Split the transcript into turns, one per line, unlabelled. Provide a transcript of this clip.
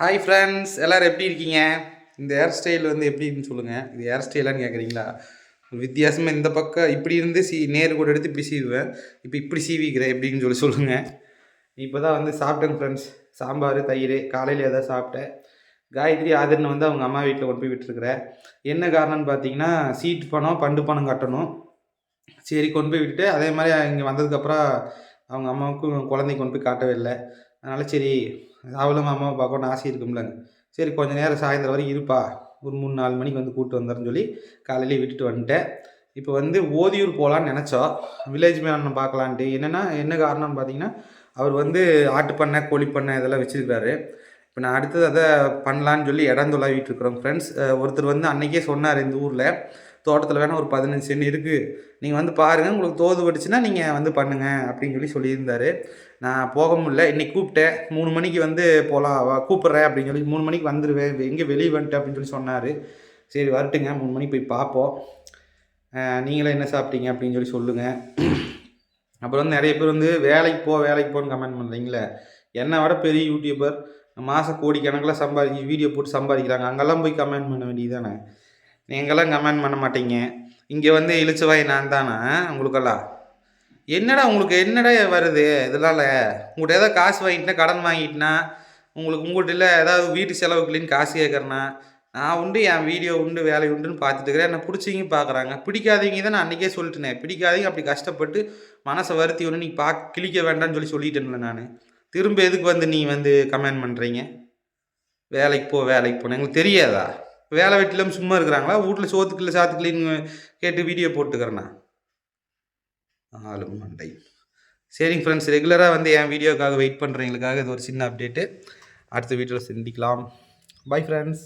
Hi friends எல்லோரும் எப்படி இருக்கீங்க? இந்த ஹேர் ஸ்டைல் வந்து எப்படின்னு சொல்லுங்கள் இது ஹேர் ஸ்டைலான்னு கேட்குறீங்களா வித்தியாசமாக இந்த பக்கம் இப்படி இருந்து சி நேரு கூட எடுத்து இப்படி சீவுவேன். இப்போ இப்படி சீவிக்கிறேன் எப்படின்னு சொல்லி சொல்லுங்கள் இப்போ தான் வந்து சாப்பிட்டேங்க ஃப்ரெண்ட்ஸ் சாம்பார் தயிர் காலையில் எதாவது சாப்பிட்டேன். காயத்ரி ஆதரனை வந்து அவங்க அம்மா வீட்டில் கொண்டு போய் விட்டுருக்குறேன் என்ன காரணம்னு பார்த்தீங்கன்னா சீட் பணம் பண்டு பணம் கட்டணும். சரி கொண்டு போய் விட்டுட்டு அதே மாதிரி இங்கே வந்ததுக்கப்புறம் அவங்க அம்மாவுக்கும் குழந்தைக்கு கொண்டு போய் காட்டவே இல்லை. அதனால் சரி அவளும் அம்மாவை பார்க்கணும்னு ஆசை இருக்கும்லங்க சரி கொஞ்ச நேரம் சாயந்தரம் வரைக்கும் இருப்பா. ஒரு மூணு நாலு மணிக்கு வந்து கூப்பிட்டு வந்துடுறேன்னு சொல்லி காலையிலே விட்டுட்டு வந்துட்டேன். இப்போ வந்து ஓதியூர் போகலான்னு நினச்சோம் வில்லேஜ் மேன் பார்க்கலான்ட்டு. என்னென்னா என்ன காரணம்னு பார்த்தீங்கன்னா அவர் வந்து ஆட்டு பண்ணை கோழி பண்ணை இதெல்லாம் வச்சுருக்காரு இப்போ நான் அடுத்தது அதை பண்ணலான்னு சொல்லி இடம் தொலாவிட்டு இருக்கிறோம். ஃப்ரெண்ட்ஸ் ஒருத்தர் வந்து அன்றைக்கே சொன்னார் இந்த ஊரில் தோட்டத்தில் வேணால் ஒரு பதினஞ்சு சென்ட் இருக்குது நீங்கள் வந்து பாருங்கள் உங்களுக்கு தோது வடிச்சுன்னா நீங்கள் வந்து பண்ணுங்கள் அப்படின்னு சொல்லி சொல்லியிருந்தார். நான் போக முடியல. இன்றைக்கி கூப்பிட்டேன். மூணு மணிக்கு வந்து போகலாம் வா கூப்பிட்றேன் அப்படின்னு சொல்லி மூணு மணிக்கு வந்துடுவேன் எங்கே வெளியே வந்துட்டேன் அப்படின்னு சொல்லி சொன்னார். சரி வரட்டுங்க. மூணு மணிக்கு போய் பார்ப்போம். நீங்களே என்ன சாப்பிட்டீங்க அப்படின்னு சொல்லி சொல்லுங்கள் அப்புறம் வந்து நிறைய பேர் வந்து வேலைக்கு போ வேலைக்கு போன்னு கமெண்ட் பண்ணுறீங்களே என்னை விட பெரிய யூடியூபர் மாதம் கோடிக்கணக்கில் சம்பாதி வீடியோ போட்டு சம்பாதிக்கிறாங்க. அங்கெல்லாம் போய் கமெண்ட் பண்ண வேண்டியது தானே நீங்களாம் கமெண்ட் பண்ண மாட்டீங்க. இங்கே வந்து இழிச்சவாய் நான் தானா? உங்களுக்கெல்லாம் என்னடா உங்களுக்கு என்னடா வருது? இதனால் உங்கள்கிட்ட ஏதாவது காசு வாங்கிட்டுனா கடன் வாங்கிட்டுனா உங்களுக்கு உங்கள்கிட்ட ஏதாவது வீட்டு செலவுக்குலின்னு காசு கேட்குறேன்னா நான் உண்டு என் வீடியோ உண்டு வேலை உண்டுன்னு பார்த்துட்டு இருக்கிறேன். என்னை பிடிச்சிங்க பார்க்குறாங்க. பிடிக்காதீங்க தான் நான் அன்றைக்கே சொல்லிட்டேனே. பிடிக்காதீங்க அப்படி கஷ்டப்பட்டு மனசை வருத்தி ஒன்று நீ பா கிழிக்க வேண்டாம்னு சொல்லி சொல்லிட்டேன்ல நான். திரும்ப எதுக்கு வந்து நீ வந்து கமெண்ட் பண்ணுறீங்க வேலைக்கு போ வேலைக்கு போனேன். எங்களுக்கு தெரியாதா? வேலை வெட்டிலும் சும்மா இருக்கிறாங்களா? வீட்டில் சோத்துக்கில்ல சாத்துக்கலின்னு கேட்டு வீடியோ போட்டுக்கிறேண்ணா ஆளும் மண்டை. சரிங்க ஃப்ரெண்ட்ஸ் ரெகுலராக வந்து என் வீடியோக்காக வெயிட் பண்ணுறவங்களுக்காக இது ஒரு சின்ன அப்டேட்டு அடுத்த வீடியோவில் சந்திக்கலாம். Bye friends